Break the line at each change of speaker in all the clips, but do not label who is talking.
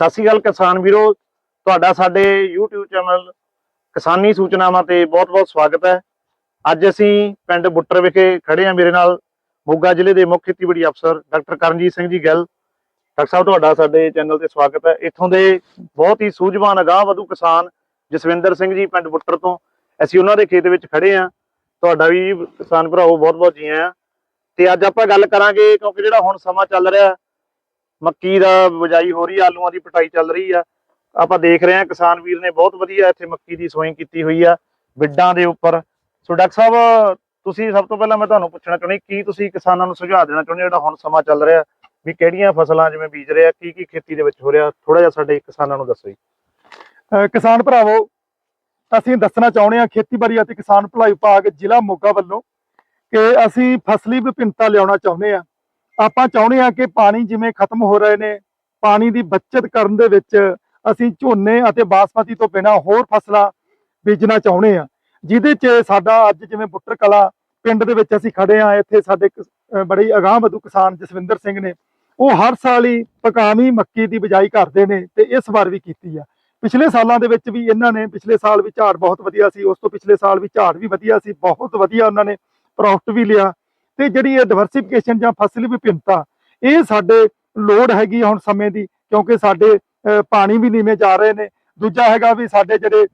ਸਤਿ ਸ਼੍ਰੀ ਅਕਾਲ ਕਿਸਾਨ ਵੀਰੋ, ਤੁਹਾਡਾ ਸਾਡੇ YouTube ਚੈਨਲ ਕਿਸਾਨੀ ਸੂਚਨਾਵਾਂ ਤੇ ਬਹੁਤ-ਬਹੁਤ ਸਵਾਗਤ ਹੈ। ਅੱਜ ਅਸੀਂ ਪਿੰਡ ਬੁੱਟਰ ਵਿਖੇ ਖੜੇ ਹਾਂ ਮੇਰੇ ਨਾਲ, ਮੋਗਾ ਜ਼ਿਲ੍ਹੇ ਦੇ ਮੁੱਖ ਖੇਤੀਬਾੜੀ ਅਫਸਰ ਡਾਕਟਰ ਕਰਨਜੀਤ ਸਿੰਘ ਜੀ ਗੱਲ। ਡਾਕਟਰ ਸਾਹਿਬ, ਤੁਹਾਡਾ ਸਾਡੇ ਚੈਨਲ ਤੇ ਸਵਾਗਤ ਹੈ। ਇੱਥੋਂ ਦੇ ਬਹੁਤ ਹੀ ਸੂਝਵਾਨ ਅਗਾਹ ਵਧੂ ਕਿਸਾਨ ਜਸਵਿੰਦਰ ਸਿੰਘ ਜੀ ਪਿੰਡ ਬੁੱਟਰ ਤੋਂ। ਅਸੀਂ ਉਹਨਾਂ ਦੇ ਖੇਤ ਵਿੱਚ ਖੜੇ ਹਾਂ। ਤੁਹਾਡਾ ਵੀ ਕਿਸਾਨ ਭਰਾਓ, ਬਹੁਤ-ਬਹੁਤ ਜੀ ਆਇਆਂ ਤੇ ਅੱਜ ਆਪਾਂ ਗੱਲ ਕਰਾਂਗੇ, ਕਿਉਂਕਿ ਜਿਹੜਾ ਹੁਣ ਸਮਾਂ ਚੱਲ ਰਿਹਾ ਮੱਕੀ ਦਾ ਬਿਜਾਈ ਹੋ ਰਹੀ ਆ, ਆਲੂਆਂ ਦੀ ਪਟਾਈ ਚੱਲ ਰਹੀ ਆ। ਆਪਾਂ ਦੇਖ ਰਹੇ ਹਾਂ ਕਿਸਾਨ ਵੀਰ ਨੇ ਬਹੁਤ ਵਧੀਆ ਇੱਥੇ ਮੱਕੀ ਦੀ ਸੋਇੰਗ ਕੀਤੀ ਹੋਈ ਆ, ਬਿੱਡਾਂ ਦੇ ਉੱਪਰ। ਸੋ ਡਾਕਟਰ ਸਾਹਿਬ, ਤੁਸੀਂ ਸਭ ਤੋਂ ਪਹਿਲਾਂ ਮੈਂ ਤੁਹਾਨੂੰ ਪੁੱਛਣਾ ਚਾਹੁੰਦੀ ਕੀ ਤੁਸੀਂ ਕਿਸਾਨਾਂ ਨੂੰ ਸੁਝਾਅ ਦੇਣਾ ਚਾਹੁੰਦੇ ਹੋ ਜਿਹੜਾ ਹੁਣ ਸਮਾਂ ਚੱਲ ਰਿਹਾ, ਵੀ ਕਿਹੜੀਆਂ ਫਸਲਾਂ ਜਿਵੇਂ ਬੀਜ ਰਹੇ ਆ ਕੀ ਕੀ ਖੇਤੀ ਦੇ ਵਿੱਚ ਹੋ ਰਿਹਾ? ਥੋੜਾ ਜਿਹਾ ਸਾਡੇ ਕਿਸਾਨਾਂ ਨੂੰ ਦੱਸੋ ਜੀ।
ਅਹ ਕਿਸਾਨ ਭਰਾਵੋ, ਅਸੀਂ ਦੱਸਣਾ ਚਾਹੁੰਦੇ ਹਾਂ, ਖੇਤੀਬਾੜੀ ਅਤੇ ਕਿਸਾਨ ਭਲਾਈ ਵਿਭਾਗ ਜ਼ਿਲ੍ਹਾ ਮੋਗਾ ਵੱਲੋਂ ਕਿ ਅਸੀਂ ਫਸਲੀ ਵਿਭਿੰਨਤਾ ਲਿਆਉਣਾ ਚਾਹੁੰਦੇ ਹਾਂ। ਆਪਾਂ ਚਾਹੁੰਦੇ ਹਾਂ ਕਿ ਪਾਣੀ ਜਿਵੇਂ ਖਤਮ ਹੋ ਰਹੇ ਨੇ, ਪਾਣੀ ਦੀ ਬਚਤ ਕਰਨ ਦੇ ਵਿੱਚ ਅਸੀਂ ਝੋਨੇ ਅਤੇ ਬਾਸਮਤੀ ਤੋਂ ਬਿਨਾਂ ਹੋਰ ਫਸਲਾਂ ਬੀਜਣਾ ਚਾਹੁੰਦੇ ਹਾਂ। ਜਿਹਦੇ 'ਚ ਸਾਡਾ ਅੱਜ ਜਿਵੇਂ ਬੁੱਟਰ ਕਲਾ ਪਿੰਡ ਦੇ ਵਿੱਚ ਅਸੀਂ ਖੜੇ ਹਾਂ, ਇੱਥੇ ਸਾਡੇ ਕਿਸ- ਅਹ, ਬੜੇ ਹੀ ਅਗਾਂਹ ਵਧੂ ਕਿਸਾਨ ਜਸਵਿੰਦਰ ਸਿੰਘ ਨੇ, ਉਹ ਹਰ ਸਾਲ ਹੀ ਪਕਾਮੀ ਮੱਕੀ ਦੀ ਬਿਜਾਈ ਕਰਦੇ ਨੇ ਤੇ ਇਸ ਵਾਰ ਵੀ ਕੀਤੀ ਆ। ਪਿਛਲੇ ਸਾਲਾਂ ਦੇ ਵਿੱਚ ਵੀ ਇਹਨਾਂ ਨੇ, ਪਿਛਲੇ ਸਾਲ ਵੀ ਝਾੜ ਬਹੁਤ ਵਧੀਆ ਸੀ, ਉਸ ਤੋਂ ਪਿਛਲੇ ਸਾਲ ਵੀ ਝਾੜ ਵੀ ਵਧੀਆ ਸੀ, ਬਹੁਤ ਵਧੀਆ ਉਹਨਾਂ ਨੇ ਪ੍ਰੋਫਿਟ ਵੀ ਲਿਆ। ਤੇ ਜਿਹੜੀ ਇਹ ਡਿਵਰਸਿਫਿਕੇਸ਼ਨ ਜਾਂ ਫਸਲੀ ਵਿਭਿੰਨਤਾ, ਇਹ ਸਾਡੇ ਲੋੜ ਹੈਗੀ ਆ ਹੁਣ ਸਮੇਂ ਦੀ, ਕਿਉਂਕਿ ਸਾਡੇ ਪਾਣੀ ਵੀ ਨੀਵੇਂ ਜਾ ਰਹੇ ਨੇ। ਦੂਜਾ ਹੈਗਾ ਵੀ ਸਾਡੇ ਜਿਹੜੇ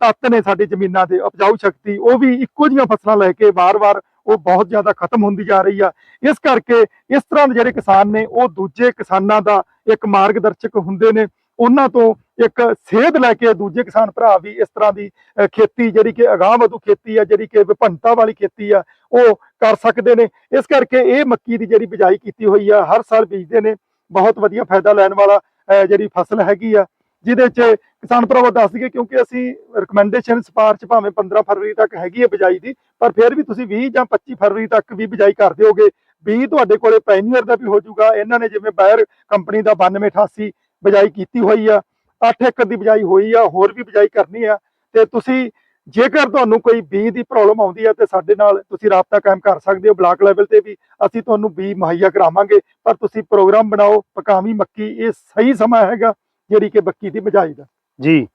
ਤੱਤ ਨੇ ਸਾਡੀ ਜ਼ਮੀਨਾਂ ਦੇ, ਉਪਜਾਊ ਸ਼ਕਤੀ, ਉਹ ਵੀ ਇੱਕੋ ਜਿਹੀਆਂ ਫਸਲਾਂ ਲੈ ਕੇ ਵਾਰ-ਵਾਰ ਉਹ ਬਹੁਤ ਜ਼ਿਆਦਾ ਖਤਮ ਹੁੰਦੀ ਜਾ ਰਹੀ ਆ। ਇਸ ਕਰਕੇ ਇਸ ਤਰ੍ਹਾਂ ਦੇ ਜਿਹੜੇ ਕਿਸਾਨ ਨੇ, ਉਹ ਦੂਜੇ ਕਿਸਾਨਾਂ ਦਾ ਇੱਕ ਮਾਰਗਦਰਸ਼ਕ ਹੁੰਦੇ ਨੇ। ਉਹਨਾਂ ਤੋਂ ਇੱਕ ਸੇਧ ਲੈ ਕੇ ਦੂਜੇ ਕਿਸਾਨ ਭਰਾ ਵੀ ਇਸ ਤਰ੍ਹਾਂ ਦੀ ਖੇਤੀ ਜਿਹੜੀ ਕਿ ਅਗਾਂਹ ਵਧੂ ਖੇਤੀ ਆ, ਜਿਹੜੀ ਕਿ ਵਿਭਿੰਨਤਾ ਵਾਲੀ ਖੇਤੀ ਆ, ਉਹ ਕਰ ਸਕਦੇ ਨੇ। ਇਸ ਕਰਕੇ ਇਹ ਮੱਕੀ ਦੀ ਜਿਹੜੀ ਬਿਜਾਈ ਕੀਤੀ ਹੋਈ ਆ, ਹਰ ਸਾਲ ਬੀਜਦੇ ਨੇ। ਬਹੁਤ ਵਧੀਆ ਫਾਇਦਾ ਲੈਣ ਵਾਲਾ ਜਿਹੜੀ ਫਸਲ ਹੈਗੀ ਆ, ਜਿਹਦੇ 'ਚ ਕਿਸਾਨ ਭਰਾਵਾ ਦੱਸ ਦਈਏ, ਕਿਉਂਕਿ ਅਸੀਂ ਰეკਮੈਂਡੇਸ਼ਨ ਸਿਫਾਰਸ਼ ਭਾਵੇਂ 15 ਫਰਵਰੀ ਤੱਕ ਹੈਗੀ ਹੈ ਬਿਜਾਈ ਦੀ, ਪਰ ਫਿਰ ਵੀ ਤੁਸੀਂ 20 ਜਾਂ 25 ਫਰਵਰੀ ਤੱਕ ਵੀ ਬਿਜਾਈ ਕਰ ਦਿਓਗੇ। ਬੀਜ ਤੁਹਾਡੇ ਕੋਲੇ ਪੈਨੀਅਰ ਦਾ ਵੀ ਹੋ ਜਾਊਗਾ। ਇਹਨਾਂ ਨੇ ਜਿਵੇਂ ਬਾਇਰ ਕੰਪਨੀ ਦਾ 9288 ਬਿਜਾਈ ਕੀਤੀ ਹੋਈ ਆ 8 ਏਕੜ ਦੀ ਬਿਜਾਈ ਹੋਈ ਆ, ਹੋਰ ਵੀ ਬਿਜਾਈ ਕਰਨੀ ਆ। ਤੇ ਤੁਸੀਂ ਜੇਕਰ ਤੁਹਾਨੂੰ ਕੋਈ ਬੀਜ ਦੀ ਪ੍ਰੋਬਲਮ ਆਉਂਦੀ ਹੈ ਤੇ ਸਾਡੇ ਨਾਲ ਤੁਸੀਂ ਰਾਬਤਾ ਕਾਇਮ ਕਰ ਸਕਦੇ ਹੋ ਬਲਾਕ ਲੈਵਲ ਤੇ ਵੀ, ਅਸੀਂ ਤੁਹਾਨੂੰ ਬੀਜ ਮੁਹੱਈਆ ਕਰਾਵਾਂਗੇ, ਪਰ ਤੁਸੀਂ ਪ੍ਰੋਗਰਾਮ ਬਣਾਓ, ਪਕਾਵੀ ਮੱਕੀ, ਇਹ ਸਹੀ ਸਮਾਂ ਹੈਗਾ ਜਿਹੜੀ ਕਿ ਮੱਕੀ ਦੀ ਬਿਜਾਈ ਦਾ।
ਜੀ।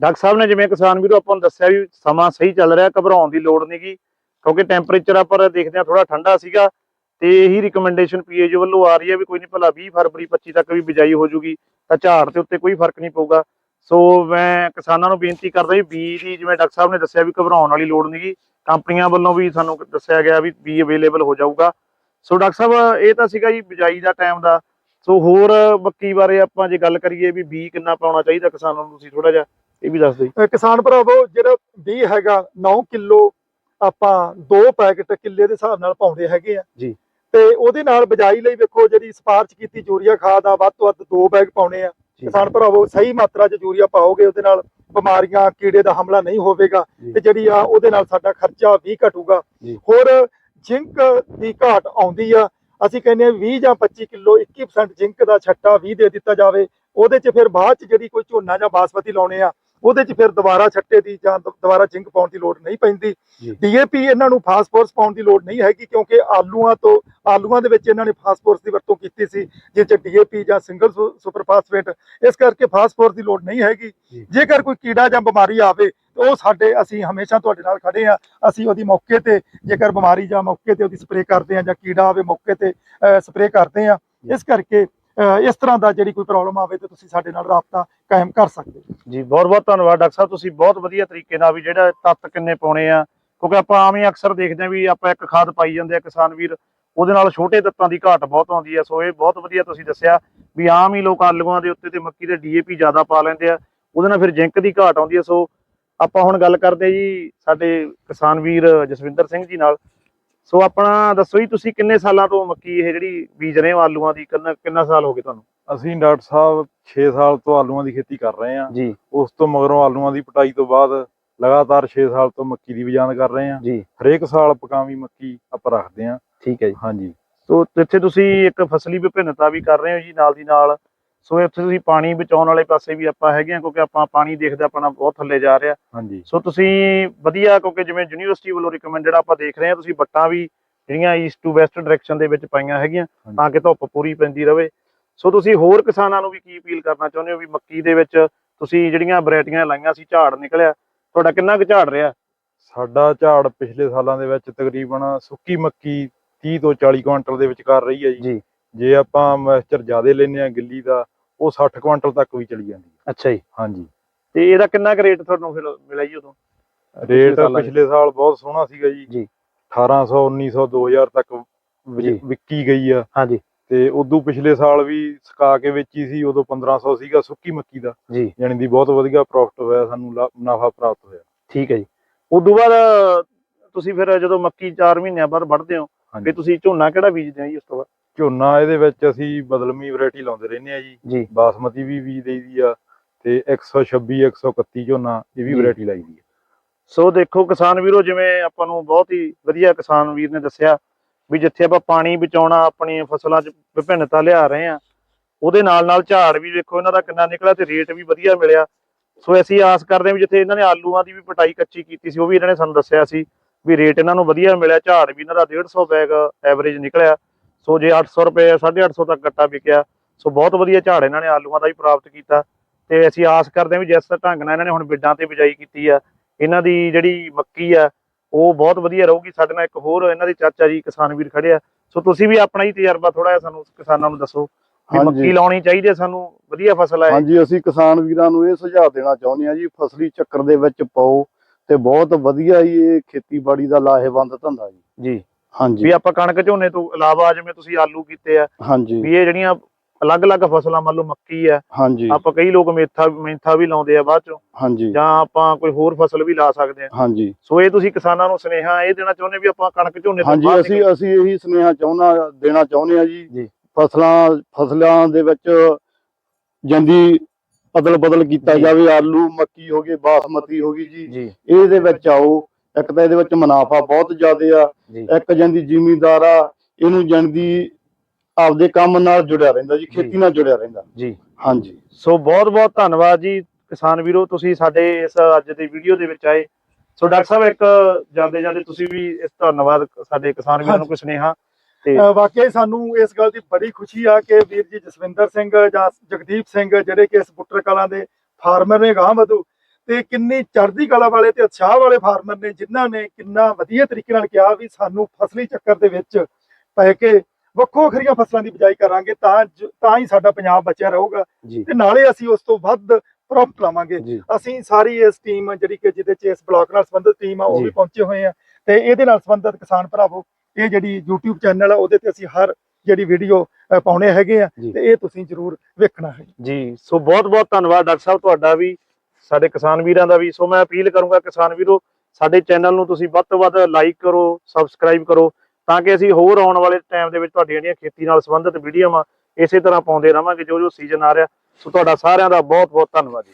ਡਾਕਟਰ ਸਾਹਿਬ ਨੇ ਜਿਵੇਂ ਕਿਸਾਨ ਵੀਰੋ ਆਪਾਂ ਨੂੰ ਦੱਸਿਆ ਵੀ ਸਮਾਂ ਸਹੀ ਚੱਲ ਰਿਹਾ, ਘਬਰਾਉਣ ਦੀ ਲੋੜ ਨਹੀਂਗੀ ਕਿਉਂਕਿ ਟੈਂਪਰੇਚਰ ਆਪਾਂ ਦੇਖਦੇ ਆ ਥੋੜਾ ਠੰਡਾ ਸੀਗਾ ਤੇ ਇਹੀ ਰਿਕਮੈਂਡੇਸ਼ਨ ਪੀਏਜੀ ਵੱਲੋਂ ਆ ਰਹੀ ਹੈ ਵੀ ਕੋਈ ਨਹੀਂ ਭਲਾ 20 ਫਰਵਰੀ 25 ਤੱਕ ਵੀ ਬਿਜਾਈ ਹੋ ਜੂਗੀ, ਤਾਂ ਝਾੜ ਦੇ ਉੱਤੇ ਕੋਈ ਫ਼ਰਕ ਨਹੀਂ ਪਊਗਾ। ਸੋ ਮੈਂ ਕਿਸਾਨਾਂ ਨੂੰ ਬੇਨਤੀ ਕਰਦਾ ਵੀ ਬੀਜ ਦੀ ਜਿਵੇਂ ਡਾਕਟਰ ਸਾਹਿਬ ਨੇ ਦੱਸਿਆ ਵੀ ਘਬਰਾਉਣ ਵਾਲੀ ਲੋੜ ਨਹੀਂਗੀ ਕੰਪਨੀਆਂ ਵੱਲੋਂ ਵੀ ਸਾਨੂੰ ਦੱਸਿਆ ਗਿਆ ਵੀ ਬੀ ਅਵੇਲੇਬਲ ਹੋ ਜਾਊਗਾ ਸੋ ਡਾਕਟਰ ਸਾਹਿਬ ਇਹ ਤਾਂ ਸੀਗਾ ਜੀ ਬਿਜਾਈ ਦਾ ਟਾਈਮ ਦਾ ਸੋ ਹੋਰ ਮੱਕੀ ਬਾਰੇ ਆਪਾਂ ਜੇ ਗੱਲ ਕਰੀਏ ਵੀ ਬੀ ਕਿੰਨਾ ਪਾਉਣਾ ਚਾਹੀਦਾ ਕਿਸਾਨਾਂ ਨੂੰ ਤੁਸੀਂ ਥੋੜਾ ਜਿਹਾ ਇਹ ਵੀ ਦੱਸ ਦਿਓ
ਕਿਸਾਨ ਭਰਾਵੋ ਜਿਹੜਾ ਬੀਜ ਹੈਗਾ 9 ਕਿਲੋ ਆਪਾਂ ਦੋ ਪੈਕਟ ਕਿੱਲੇ ਦੇ ਹਿਸਾਬ ਨਾਲ ਪਾਉਂਦੇ ਹੈਗੇ ਆ
ਜੀ।
ਤੇ ਉਹਦੇ ਨਾਲ ਬਿਜਾਈ ਲਈ ਵੇਖੋ ਜਿਹੜੀ ਸਪਾਰਚ ਕੀਤੀ ਯੂਰੀਆ ਖਾਦ ਆ ਵੱਧ ਤੋਂ ਵੱਧ ਦੋ ਬੈਗ ਪਾਉਣੇ ਆ। ਕਿਸਾਨ ਭਰਾਵੋ ਸਹੀ ਮਾਤਰਾ 'ਚ ਯੂਰੀਆ ਪਾਓਗੇ ਉਹਦੇ ਨਾਲ ਬਿਮਾਰੀਆਂ ਕੀੜੇ ਦਾ ਹਮਲਾ ਨਹੀਂ ਹੋਵੇਗਾ। ਤੇ ਜਿਹੜੀ ਆ ਉਹਦੇ ਨਾਲ ਸਾਡਾ ਖਰਚਾ ਵੀ ਘਟੂਗਾ। ਹੋਰ ਜ਼ਿੰਕ ਦੀ ਘਾਟ ਆਉਂਦੀ ਆ ਅਸੀਂ ਕਹਿੰਦੇ ਆ 20 ਜਾਂ 25 ਕਿਲੋ 21% ਜ਼ਿੰਕ ਦਾ ਛੱਟਾ ਵੀ ਦੇ ਦਿੱਤਾ ਜਾਵੇ ਉਹਦੇ 'ਚ ਫਿਰ ਬਾਅਦ 'ਚ ਜਿਹੜੀ ਕੋਈ ਝੋਨਾ ਜਾਂ ਬਾਸਮਤੀ ਲਾਉਣੇ ਆ ਉਹਦੇ 'ਚ ਫਿਰ ਦੁਬਾਰਾ ਛੱਟੇ ਦੀ ਜਾਂ ਦੁਬਾਰਾ ਜ਼ਿੰਕ ਪਾਉਣ ਦੀ ਲੋੜ ਨਹੀਂ ਪੈਂਦੀ। ਡੀਏਪੀ ਇਹਨਾਂ ਨੂੰ ਫਾਸਫੋਰਸ ਪਾਉਣ ਦੀ ਲੋੜ ਨਹੀਂ ਹੈਗੀ ਕਿਉਂਕਿ ਆਲੂਆਂ ਤੋਂ ਆਲੂਆਂ ਦੇ ਵਿੱਚ ਇਹਨਾਂ ਨੇ ਫਾਸਫੋਰਸ ਦੀ ਵਰਤੋਂ ਕੀਤੀ ਸੀ ਜਿਸ 'ਚ ਡੀਏਪੀ ਜਾਂ ਸਿੰਗਲ ਸੁਪਰ ਫਾਸਫੇਟ ਇਸ ਕਰਕੇ ਫਾਸਫੋਰਸ ਦੀ ਲੋੜ ਨਹੀਂ ਹੈਗੀ। ਜੇਕਰ ਕੋਈ ਕੀੜਾ ਜਾਂ ਬਿਮਾਰੀ ਆਵੇ ਤਾਂ ਉਹ ਸਾਡੇ ਅਸੀਂ ਹਮੇਸ਼ਾ ਤੁਹਾਡੇ ਨਾਲ ਖੜੇ ਆ ਅਸੀਂ ਉਹਦੀ ਮੌਕੇ ਤੇ ਜੇਕਰ ਬਿਮਾਰੀ ਜਾਂ ਮੌਕੇ ਤੇ ਉਹਦੀ ਸਪਰੇਅ ਕਰਦੇ ਆ ਜਾਂ ਕੀੜਾ ਆਵੇ ਮੌਕੇ ਤੇ ਸਪਰੇਅ ਕਰਦੇ ਆ ਇਸ ਕਰਕੇ ਇਸ ਤਰ੍ਹਾਂ ਦਾ ਜਿਹੜੀ ਕੋਈ ਪ੍ਰੋਬਲਮ ਆਵੇ ਤੇ ਤੁਸੀਂ ਸਾਡੇ ਨਾਲ ਰਾਬਤਾ ਕਾਇਮ ਕਰ ਸਕਦੇ ਹੋ।
ਜੀ, ਬਹੁਤ ਬਹੁਤ ਧੰਨਵਾਦ, ਡਾਕਟਰ ਸਾਹਿਬ। ਤੁਸੀਂ ਬਹੁਤ ਵਧੀਆ ਤਰੀਕੇ ਨਾਲ ਵੀ ਜਿਹੜਾ ਤੱਤ ਕਿੰਨੇ ਪਾਉਣੇ ਆ, ਕਿਉਂਕਿ ਆਪਾਂ ਆਮ ਹੀ ਅਕਸਰ ਦੇਖਦੇ ਆ ਵੀ ਆਪਾਂ ਇੱਕ ਖਾਦ ਪਾਈ ਜਾਂਦੇ ਆ, ਕਿਸਾਨ ਵੀਰ, ਉਹਦੇ ਨਾਲ ਛੋਟੇ ਤੱਤਾਂ ਦੀ ਘਾਟ ਬਹੁਤ ਆਉਂਦੀ ਆ। ਸੋ ਇਹ ਬਹੁਤ ਵਧੀਆ ਤੁਸੀਂ ਦੱਸਿਆ ਵੀ ਆਮ ਹੀ ਲੋਕ ਆਲੂਆਂ ਦੇ ਉੱਤੇ ਤੇ ਮੱਕੀ ਦੇ ਡੀਏਪੀ ਜ਼ਿਆਦਾ ਪਾ ਲੈਂਦੇ ਆ, ਉਹਦੇ ਨਾਲ ਫਿਰ ਜ਼ਿੰਕ ਦੀ ਘਾਟ ਆਉਂਦੀ ਆ। ਸੋ ਆਪਾਂ ਹੁਣ ਗੱਲ ਕਰਦੇ ਜੀ ਸਾਡੇ ਕਿਸਾਨ ਵੀਰ ਜਸਵਿੰਦਰ ਸਿੰਘ ਜੀ ਨਾਲ। ਸੋ ਆਪਣਾ ਦੱਸੋ ਜੀ ਤੁਸੀਂ ਕਿੰਨੇ ਸਾਲਾਂ ਤੋਂ ਮੱਕੀ ਇਹ ਜਿਹੜੀ ਬੀਜ ਰਹੇ ਹੋ ਆਲੂਆਂ ਦੀ? ਕਿੰਨਾ ਕਿੰਨਾ ਸਾਲ ਹੋ ਗਏ ਤੁਹਾਨੂੰ?
ਅਸੀਂ ਡਾਕਟਰ ਸਾਹਿਬ 6 ਸਾਲ ਤੋਂ ਆਲੂਆਂ ਦੀ ਖੇਤੀ ਕਰ ਰਹੇ ਹਾਂ।
ਜੀ।
ਉਸ ਤੋਂ ਮਗਰੋਂ ਆਲੂਆਂ ਦੀ ਪਟਾਈ ਤੋਂ ਬਾਅਦ ਲਗਾਤਾਰ 6 ਸਾਲ ਤੋਂ ਮੱਕੀ ਦੀ ਬਿਜਾਨ ਕਰ ਰਹੇ ਹਾਂ।
ਜੀ।
ਹਰੇਕ ਸਾਲ ਪਕਾਵੀ ਮੱਕੀ ਆਪਾਂ ਰੱਖਦੇ ਹਾਂ।
ਠੀਕ ਹੈ ਜੀ।
ਹਾਂਜੀ।
ਸੋ ਇੱਥੇ ਤੁਸੀਂ ਇੱਕ ਫਸਲੀ ਵਿਭਿੰਨਤਾ ਵੀ ਕਰ ਰਹੇ ਹੋ ਜੀ ਨਾਲ ਦੀ ਨਾਲ ਸੋ ਇੱਥੇ ਤੁਸੀਂ ਪਾਣੀ ਬਚਾਉਣ ਵਾਲੇ ਪਾਸੇ ਵੀ ਆਪਾਂ ਹੈਗੇ ਆ ਕਿਉਂਕਿ ਆਪਾਂ ਪਾਣੀ ਦੇਖਦੇ ਆਪਣਾ ਬਹੁਤ ਥੱਲੇ ਜਾ ਰਿਹਾ।
ਹਾਂਜੀ।
ਸੋ ਤੁਸੀਂ ਵਧੀਆ ਕਿਉਂਕਿ ਜਿਵੇਂ ਯੂਨੀਵਰਸਿਟੀ ਵੱਲੋਂ ਰਿਕਮੈਂਡਡ ਆਪਾਂ ਦੇਖ ਰਹੇ ਹਾਂ ਤੁਸੀਂ ਬੱਟਾਂ ਵੀ ਜਿਹੜੀਆਂ ਈਸਟ ਟੂ ਵੈਸਟ ਡਾਇਰੈਕਸ਼ਨ ਦੇ ਵਿੱਚ ਪਾਈਆਂ ਹੈਗੀਆਂ ਤਾਂ ਕਿ ਧੁੱਪ ਪੂਰੀ ਪੈਂਦੀ ਰਵੇ। ਸੋ ਤੁਸੀਂ ਹੋਰ ਕਿਸਾਨਾਂ ਨੂੰ ਵੀ ਕੀ ਅਪੀਲ ਕਰਨਾ ਚਾਹੁੰਦੇ ਹੋ ਵੀ ਮੱਕੀ ਦੇ ਵਿੱਚ ਤੁਸੀਂ ਜਿਹੜੀਆਂ ਵੈਰਾਈਟੀਆਂ ਲਾਈਆਂ ਸੀ ਝਾੜ ਨਿਕਲਿਆ ਤੁਹਾਡਾ ਕਿੰਨਾ ਕੁ ਝਾੜ ਰਿਹਾ?
ਸਾਡਾ ਝਾੜ ਪਿਛਲੇ ਸਾਲਾਂ ਦੇ ਵਿੱਚ ਤਕਰੀਬਨ ਸੁੱਕੀ ਮੱਕੀ 30 ਤੋਂ 40 ਕੁਇੰਟਲ ਦੇ ਵਿੱਚ ਕਰ ਰਹੀ ਹੈ ਜੀ।
ਜੀ।
ਆਪਾਂ ਮੋਇਸਚਰ ਜ਼ਿਆਦਾ ਲੈਨੇ ਆ ਗਿੱਲੀ ਦਾ ਉਹ 60 ਕੁਇੰਟਲ ਤੱਕ ਵੀ ਚਲੀ ਜਾਂਦੀ ਹੈ।
ਅੱਛਾ ਜੀ।
ਹਾਂਜੀ।
ਤੇ ਇਹਦਾ ਕਿੰਨਾ ਕੁ ਰੇਟ ਤੁਹਾਨੂੰ ਫਿਰ ਮਿਲਿਆ ਜੀ ਉਦੋਂ?
ਰੇਟ? ਪਿਛਲੇ ਸਾਲ ਬਹੁਤ ਸੋਹਣਾ ਸੀਗਾ ਜੀ।
ਜੀ।
1800 1900 2000 ਤੱਕ। ਵਿਕੀ ਗਈ ਆ।
ਹਾਂਜੀ।
ਤੇ ਉਦੋਂ ਪਿਛਲੇ ਸਾਲ ਵੀ ਸੁਕਾ ਕੇ ਵੇਚੀ ਸੀ ਉਦੋਂ 1500 ਸੀਗਾ ਸੁੱਕੀ ਮੱਕੀ ਦਾ।
ਜੀ।
ਯਾਨੀ ਦੀ ਬਹੁਤ ਵਧੀਆ ਪ੍ਰੋਫਿਟ ਹੋਇਆ ਸਾਨੂੰ ਮੁਨਾਫਾ ਪ੍ਰਾਪਤ ਹੋਇਆ।
ਠੀਕ ਹੈ ਜੀ। ਉਦੋਂ ਬਾਅਦ ਤੁਸੀਂ ਫਿਰ ਜਦੋਂ ਮੱਕੀ 4 ਮਹੀਨਿਆਂ ਬਾਅਦ ਵੱਢਦੇ ਹੋ ਫਿਰ ਤੁਸੀਂ ਝੋਨਾ ਕਿਹੜਾ ਬੀਜਦੇ ਹੋ ਜੀ ਉਸ ਤੋਂ ਬਾਅਦ?
ਝੋਨਾ ਇਹਦੇ ਵਿੱਚ ਅਸੀਂ ਬਦਲਮੀ ਵੈਰਾਈਟੀ ਲਾਉਂਦੇ ਰਹਿੰਦੇ ਆ ਜੀ। ਬਾਸਮਤੀ ਵੀ ਬੀਜ ਦੇਈਦੀ ਆ ਤੇ 126 131 ਝੋਨਾ ਇਹ ਵੀ। ਵੈਰਾਈਟੀ ਲਾਈਦੀ ਆ।
ਸੋ ਦੇਖੋ ਕਿਸਾਨ ਵੀਰੋ ਜਿਵੇਂ ਆਪਾਂ ਨੂੰ ਬਹੁਤ ਹੀ ਵਧੀਆ ਕਿਸਾਨ ਵੀਰ ਨੇ ਦੱਸਿਆ ਵੀ ਜਿੱਥੇ ਆਪਾਂ ਪਾਣੀ ਬਚਾਉਣਾ ਆਪਣੀਆਂ ਫਸਲਾਂ 'ਚ ਵਿਭਿੰਨਤਾ ਲਿਆ ਰਹੇ ਆ ਉਹਦੇ ਨਾਲ ਨਾਲ ਝਾੜ ਵੀ ਦੇਖੋ ਇਹਨਾਂ ਦਾ ਕਿੰਨਾ ਨਿਕਲਿਆ ਤੇ ਰੇਟ ਵੀ ਵਧੀਆ ਮਿਲਿਆ। ਸੋ ਅਸੀਂ ਆਸ ਕਰਦੇ ਹਾਂ ਵੀ ਜਿੱਥੇ ਇਹਨਾਂ ਨੇ ਆਲੂਆਂ ਦੀ ਵੀ ਪਟਾਈ ਕੱਚੀ ਕੀਤੀ ਸੀ ਉਹ ਵੀ ਇਹਨਾਂ ਨੇ ਸਾਨੂੰ ਦੱਸਿਆ ਸੀ ਵੀ ਰੇਟ ਇਹਨਾਂ ਨੂੰ ਵਧੀਆ ਮਿਲਿਆ ਝਾੜ ਵੀ ਇਹਨਾਂ ਦਾ 150 ਬੈਗ ਐਵਰੇਜ ਨਿਕਲਿਆ। ਸੋ ਜੇ 800 ਰੁਪਏ 850 ਤੱਕ ਗੱਟਾ ਵਿਕਿਆ ਸੋ ਬਹੁਤ ਵਧੀਆ ਝਾੜ ਇਹਨਾਂ ਨੇ ਆਲੂਆਂ ਦਾ ਵੀ ਪ੍ਰਾਪਤ ਕੀਤਾ। ਤੇ ਅਸੀਂ ਆਸ ਕਰਦੇ ਹਾਂ ਵੀ ਜਿਸ ਢੰਗ ਨਾਲ ਇਹਨਾਂ ਨੇ ਹੁਣ ਬਿੱਡਾਂ ਤੇ ਬਿਜਾਈ ਕੀਤੀ ਆ ਇਹਨਾਂ ਦੀ ਜਿਹੜੀ ਮੱਕੀ ਆ ਉਹ ਬਹੁਤ ਵਧੀਆ ਰਹੂਗੀ। ਸਾਡੇ ਨਾਲ ਇੱਕ ਹੋਰ ਇਹਨਾਂ ਦੇ ਚਾਚਾ ਜੀ ਕਿਸਾਨ ਵੀਰ ਖੜੇ ਆ। ਸੋ ਤੁਸੀਂ ਵੀ ਆਪਣਾ ਹੀ ਤਜਰਬਾ ਥੋੜਾ ਜਿਹਾ ਸਾਨੂੰ ਕਿਸਾਨਾਂ ਨੂੰ ਦੱਸੋ ਵੀ। ਮੱਕੀ ਲਾਉਣੀ ਚਾਹੀਦੀ ਹੈ ਸਾਨੂੰ ਵਧੀਆ ਫਸਲ ਹੈ
ਹਾਂਜੀ ਅਸੀਂ ਕਿਸਾਨ ਵੀਰਾਂ ਨੂੰ ਇਹ ਸੁਝਾਅ ਦੇਣਾ ਚਾਹੁੰਦੇ ਹਾਂ ਜੀ ਫਸਲੀ ਚੱਕਰ ਦੇ ਵਿੱਚ ਪਾਓ ਤੇ ਬਹੁਤ ਵਧੀਆ ਹੀ ਇਹ ਖੇਤੀਬਾੜੀ ਦਾ ਲਾਹੇਵੰਦ ਧੰਦਾ ਜੀ।
ਜੀ। ਵੀ
ਹਾਂਜੀ
ਆਪਾਂ ਕਣਕ ਝੋਨੇ ਤੋਂ ਇਲਾਵਾ ਜਿਵੇਂ ਤੁਸੀਂ ਆਲੂ ਕੀਤੇ ਆ
ਹਾਂਜੀ।
ਵੀ ਇਹ ਜਿਹੜੀਆਂ ਅਲੱਗ-ਅਲੱਗ ਫਸਲਾਂ ਮੰਨ ਲਓ ਮੱਕੀ ਆ
ਹਾਂਜੀ।
ਆਪਾਂ ਕਈ ਲੋਕ ਮੇਥਾ ਮੇਥਾ ਵੀ ਲਾਉਂਦੇ ਆ ਬਾਅਦ ਚੋਂ।
ਹਾਂਜੀ।
ਜਾਂ ਆਪਾਂ ਕੋਈ ਹੋਰ ਫਸਲ ਵੀ ਲਾ ਸਕਦੇ ਆ।
ਹਾਂਜੀ।
ਸੋ ਇਹ ਤੁਸੀਂ ਕਿਸਾਨਾਂ ਨੂੰ ਸੁਨੇਹਾ ਇਹ ਦੇਣਾ ਚਾਹੁੰਦੇ ਵੀ ਆਪਾਂ ਕਣਕ ਝੋਨੇ ਤੋਂ
ਹਾਂਜੀ ਅਸੀਂ ਅਸੀਂ ਇਹੀ ਸੁਨੇਹਾ ਚਾਹੁੰਦਾ ਦੇਣਾ ਚਾਹੁੰਦੇ ਹਾਂ ਜੀ।
ਜੀ।
ਫਸਲਾਂ ਫਸਲਾਂ ਦੇ ਵਿੱਚ ਜਾਂਦੀ ਅਦਲ ਬਦਲ ਕੀਤਾ। ਜਾਵੇ। ਆਲੂ ਮੱਕੀ ਹੋ ਗਈ ਬਾਸਮਤੀ ਹੋ ਗਈ ਜੀ। ਇਹਦੇ ਵਿੱਚ ਆਓ। ਇੱਕ ਤਾਂ ਇਹਦੇ ਵਿੱਚ ਮੁਨਾਫਾ ਬਹੁਤ ਜ਼ਿਆਦਾ ਆ ਇੱਕ ਜਾਂਦੀ ਜ਼ਿਮੀਂਦਾਰ ਆ ਇਹਨੂੰ ਜਾਂਦੀ ਆਪਦੇ ਕੰਮ ਨਾਲ ਜੁੜਿਆ ਰਹਿੰਦਾ ਜੀ ਖੇਤੀ ਨਾਲ ਜੁੜਿਆ ਰਹਿੰਦਾ।
ਜੀ।
ਹਾਂਜੀ।
ਸੋ ਬਹੁਤ ਬਹੁਤ ਧੰਨਵਾਦ ਜੀ ਕਿਸਾਨ ਵੀਰੋ ਤੁਸੀਂ ਸਾਡੇ ਇਸ ਅੱਜ ਦੀ ਵੀਡੀਓ ਦੇ ਵਿੱਚ ਆਏ। ਸੋ ਡਾਕਟਰ ਸਾਹਿਬ ਇੱਕ ਜਾਂਦੇ ਜਾਂਦੇ ਤੁਸੀਂ ਵੀ ਇਸ ਧੰਨਵਾਦ ਸਾਡੇ ਕਿਸਾਨ ਵੀਰਾਂ ਨੂੰ ਕੋਈ ਸੁਨੇਹਾ ਤੇ
ਵਾਕਿਆ ਸਾਨੂੰ ਇਸ ਗੱਲ ਦੀ ਬੜੀ ਖੁਸ਼ੀ ਆ ਕਿ ਵੀਰ ਜੀ ਜਸਵਿੰਦਰ ਸਿੰਘ ਜਾਂ ਜਗਦੀਪ ਸਿੰਘ ਜਿਹੜੇ ਕਿ ਇਸ ਬੁੱਟਰ ਕਲਾਂ ਦੇ ਫਾਰਮਰ ਨੇ ਗਾਂ ਵਧੂ ਤੇ ਕਿੰਨੀ ਚੜ੍ਹਦੀ ਕਲਾ ਵਾਲੇ ਤੇ ਉਤਸ਼ਾਹ ਵਾਲੇ ਫਾਰਮਰ ਨੇ ਜਿਨ੍ਹਾਂ ਨੇ ਕਿੰਨਾ ਵਧੀਆ ਤਰੀਕੇ ਨਾਲ ਕਿਹਾ ਵੀ ਸਾਨੂੰ ਫਸਲੀ ਚੱਕਰ ਦੇ ਵਿੱਚ ਪੈ ਕੇ ਵੱਖੋ ਵੱਖਰੀਆਂ ਫਸਲਾਂ ਦੀ ਬਿਜਾਈ ਕਰਾਂਗੇ ਤਾਂ ਤਾਂ ਹੀ ਸਾਡਾ ਪੰਜਾਬ ਬਚਿਆ ਰਹੂਗਾ ਤੇ ਨਾਲੇ ਅਸੀਂ ਉਸ ਤੋਂ ਵੱਧ ਪ੍ਰੋਫਿਟ ਲਾਵਾਂਗੇ ਅਸੀਂ ਸਾਰੀ ਇਸ ਟੀਮ ਜਿਹੜੀ ਕਿ ਜਿਹਦੇ ਚ ਇਸ ਬਲਾਕ ਨਾਲ ਸੰਬੰਧਿਤ ਟੀਮ ਆ ਉਹ। ਵੀ ਪਹੁੰਚੇ ਹੋਏ ਆ ਤੇ ਇਹਦੇ ਨਾਲ ਸੰਬੰਧਿਤ ਕਿਸਾਨ ਭਰਾਵੋ ਇਹ ਜਿਹੜੀ YouTube ਚੈਨਲ ਆ ਉਹਦੇ ਤੇ ਅਸੀਂ ਹਰ ਜਿਹੜੀ ਵੀਡੀਓ ਪਾਉਣੇ ਹੈਗੇ ਆ। ਤੇ ਇਹ ਤੁਸੀਂ ਜਰੂਰ ਵੇਖਣਾ ਹੈ
ਜੀ ਸੋ ਬਹੁਤ ਬਹੁਤ ਧੰਨਵਾਦ ਡਾਕਟਰ ਸਾਹਿਬ ਤੁਹਾਡਾ ਵੀ ਸਾਡੇ ਕਿਸਾਨ ਵੀਰਾਂ ਦਾ ਵੀ, ਸੋ ਮੈਂ ਅਪੀਲ ਕਰੂੰਗਾ ਕਿਸਾਨ ਵੀਰੋ, ਸਾਡੇ ਚੈਨਲ ਨੂੰ ਤੁਸੀਂ ਵੱਧ ਤੋਂ ਵੱਧ ਲਾਈਕ ਕਰੋ ਸਬਸਕ੍ਰਾਈਬ ਕਰੋ, ਤਾਂ ਕਿ ਅਸੀਂ ਹੋਰ ਆਉਣ ਵਾਲੇ ਟਾਈਮ ਦੇ ਵਿੱਚ ਤੁਹਾਡੀਆਂ ਜਿਹੜੀਆਂ ਖੇਤੀ ਨਾਲ ਸੰਬੰਧਿਤ ਵੀਡੀਓਆਂ ਇਸੇ ਤਰ੍ਹਾਂ ਪਾਉਂਦੇ ਰਵਾਂਗੇ ਜੋ ਜੋ ਸੀਜ਼ਨ ਆ ਰਿਹਾ। ਸੋ ਤੁਹਾਡਾ ਸਾਰਿਆਂ ਦਾ ਬਹੁਤ ਬਹੁਤ ਧੰਨਵਾਦ ਜੀ।